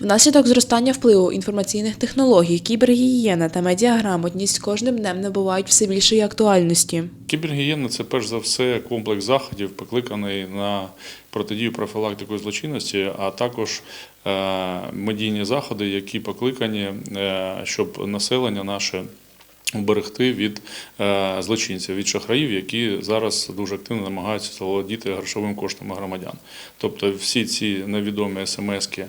Внаслідок зростання впливу інформаційних технологій, кібергігієна та медіаграмотність кожним днем набувають все більшої актуальності. Кібергігієна це перш за все комплекс заходів, покликаний на протидію профілактику злочинності, а також е, медійні заходи, які покликані, е, щоб населення наше. Уберегти від е, злочинців, від шахраїв, які зараз дуже активно намагаються заволодіти грошовим коштами громадян. Тобто всі ці невідомі смски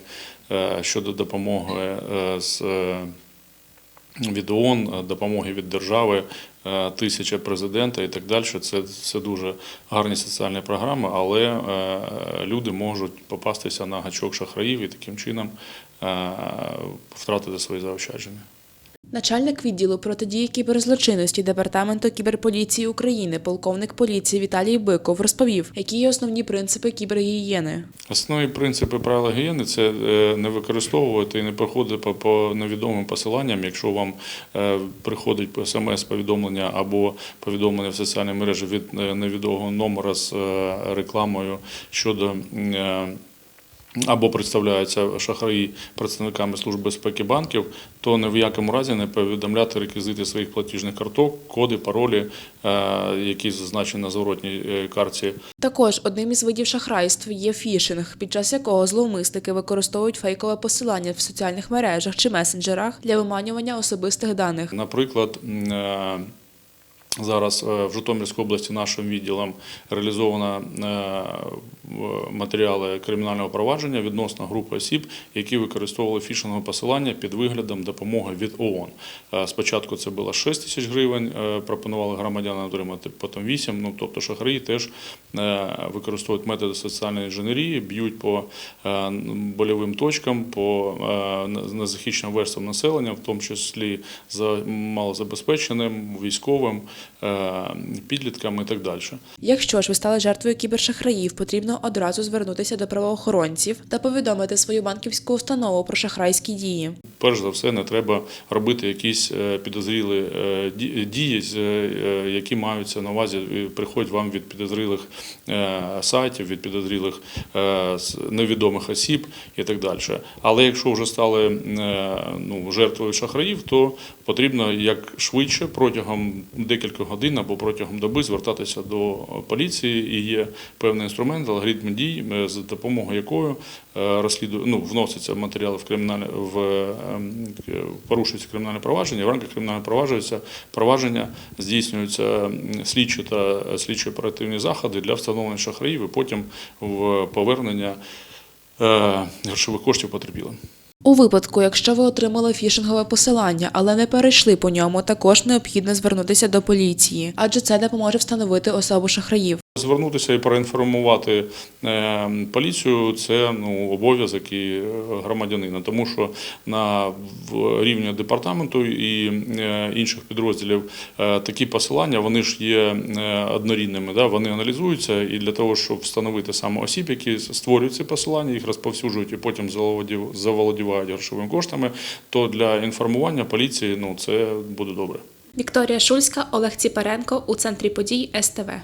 щодо допомоги е, з е, від ООН, е, допомоги від держави, е, тисяча президента і так далі. Це, це дуже гарні соціальні програми, але е, люди можуть попастися на гачок шахраїв і таким чином е, втратити свої заощадження. Начальник відділу протидії кіберзлочинності Департаменту кіберполіції України, полковник поліції Віталій Биков розповів, які є основні принципи кібергігієни. Основні принципи правил гігієни це е, не використовувати і не проходити по, невідомим посиланням, якщо вам е, приходить смс-повідомлення або повідомлення в соціальній мережі від е, невідомого номера з рекламою щодо. Або представляються шахраї представниками Служби безпеки банків, то ні в якому разі не повідомляти реквізити своїх платіжних карток, коди, паролі, е, які зазначені на зворотній е, картці Також одним із видів шахрайств є фішинг, під час якого зловмисники використовують фейкове посилання в соціальних мережах чи месенджерах для виманювання особистих даних. Наприклад, е, зараз е, в Житомирській області нашим відділом реалізовано е, матеріали кримінального провадження відносно групи осіб, які використовували фішингове посилання під виглядом допомоги від ООН. Е, Спочатку це було 6 тисяч гривень, пропонували громадянам отримати, потім 8. Ну, тобто шахраї теж використовують методи соціальної інженерії, б'ють по больовим точкам, по незахищеним верствам населення, в тому числі за малозабезпеченим, військовим, е, підліткам і так далі. Якщо ж ви стали жертвою кібершахраїв, потрібно одразу звернутися до правоохоронців та повідомити свою банківську установу про шахрайські дії. Перш за все, не треба робити якісь е, підозрілі е, дії, які маються на увазі, приходять вам від підозрілих сайтів, від підозрілих невідомих осіб і так далі. Але якщо вже стали ну, жертвою шахраїв, то потрібно як швидше протягом декількох годин або протягом доби звертатися до поліції. І є певний інструмент, алгоритм дій, е, за допомогою якої е, розслідує, ну, вносяться матеріали в кримінальне в ем, порушується кримінальне провадження. В рамках кримінального провадження провадження здійснюються слідчі та слідчі оперативні заходи для встановлення шахраїв і потім в повернення е, грошових коштів потерпілим. У випадку, якщо ви отримали фішингове посилання, але не перейшли по ньому, також необхідно звернутися до поліції, адже це допоможе встановити особу шахраїв. Звернутися і проінформувати е, поліцію це ну, обов'язок і е, громадянина, тому що на рівні департаменту і е, інших підрозділів такі посилання вони ж є однорідними. Да? Вони аналізуються і для того, щоб встановити саме осіб, які створюють ці посилання, їх розповсюджують і потім заволодів- заволодівають грошовими коштами, то для інформування поліції ну, це буде добре. Вікторія Шульська, Олег Ціпаренко у центрі подій СТВ.